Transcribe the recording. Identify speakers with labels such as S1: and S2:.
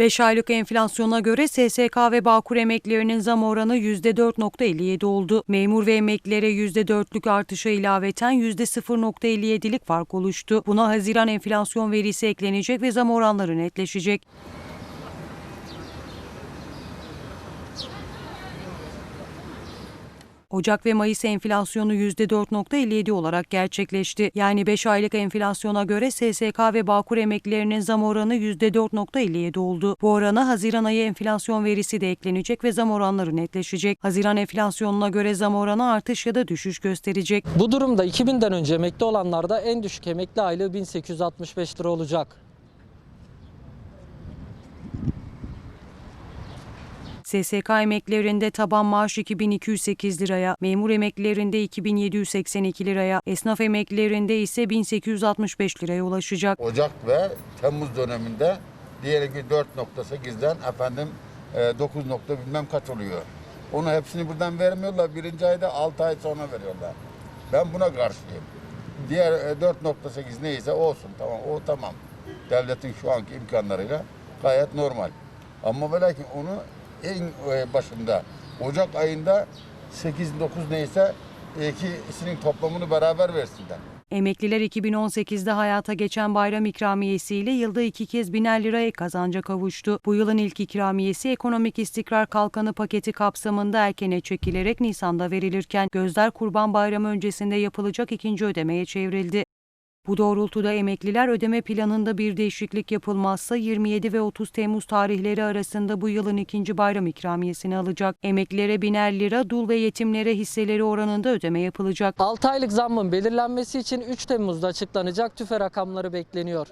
S1: 5 aylık enflasyona göre SSK ve Bağkur emeklilerinin zam oranı %4.57 oldu. Memur ve emeklilere %4'lük artışa ilaveten %0.57'lik fark oluştu. Buna Haziran enflasyon verisi eklenecek ve zam oranları netleşecek. Ocak ve Mayıs enflasyonu %4.57 olarak gerçekleşti. Yani 5 aylık enflasyona göre SSK ve Bağkur emeklilerinin zam oranı %4.57 oldu. Bu orana Haziran ayı enflasyon verisi de eklenecek ve zam oranları netleşecek. Haziran enflasyonuna göre zam oranı artış ya da düşüş gösterecek.
S2: Bu durumda 2000'den önce emekli olanlarda en düşük emekli aylığı 1865 lira olacak.
S1: SSK emeklilerinde taban maaş 2208 liraya, memur emeklilerinde 2782 liraya, esnaf emeklilerinde ise 1865 liraya ulaşacak.
S3: Ocak ve Temmuz döneminde diyelim ki 4.8'den efendim e, 9 nokta bilmem kaç oluyor. Onu hepsini birden vermiyorlar. Birinci ayda 6 ay sonra veriyorlar. Ben buna karşıyım. Diğer e, 4.8 neyse olsun tamam o tamam. Devletin şu anki imkanlarıyla gayet normal. Ama ve lakin onu en e, başında Ocak ayında 8-9 neyse ikisinin toplamını beraber versinler.
S1: Emekliler 2018'de hayata geçen bayram ikramiyesiyle yılda iki kez biner lira ek kazanca kavuştu. Bu yılın ilk ikramiyesi ekonomik istikrar kalkanı paketi kapsamında erkene çekilerek Nisan'da verilirken gözler Kurban Bayramı öncesinde yapılacak ikinci ödemeye çevrildi. Bu doğrultuda emekliler ödeme planında bir değişiklik yapılmazsa 27 ve 30 Temmuz tarihleri arasında bu yılın ikinci bayram ikramiyesini alacak. Emeklilere biner lira, dul ve yetimlere hisseleri oranında ödeme yapılacak.
S2: 6 aylık zammın belirlenmesi için 3 Temmuz'da açıklanacak tüfe rakamları bekleniyor.